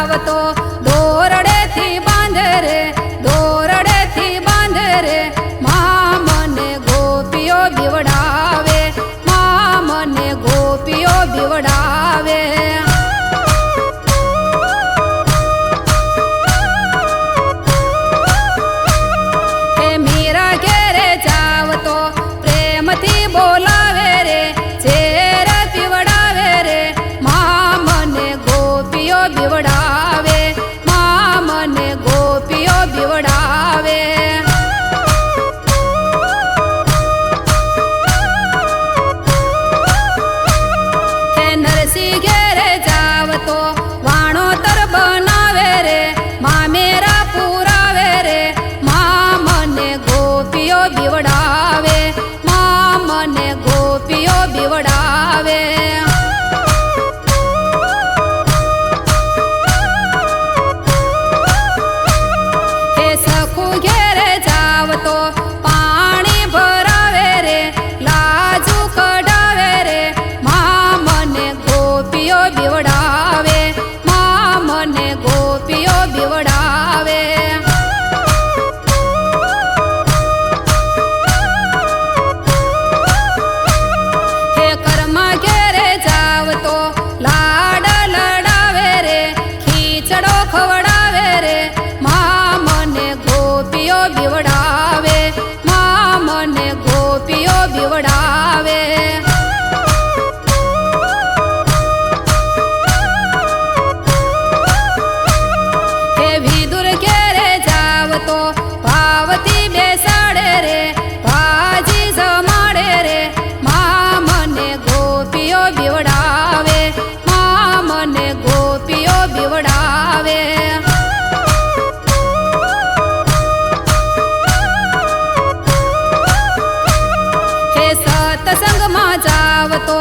ધાવતો થી ઘેરે જાવ તો વાણો તર બનાવે રે મામેરા પુરાવે રે. મા મને ગોપીઓ બીવડાવે, મા મને ગોપીઓ બીવડાવે. જીવડાવે Tawa to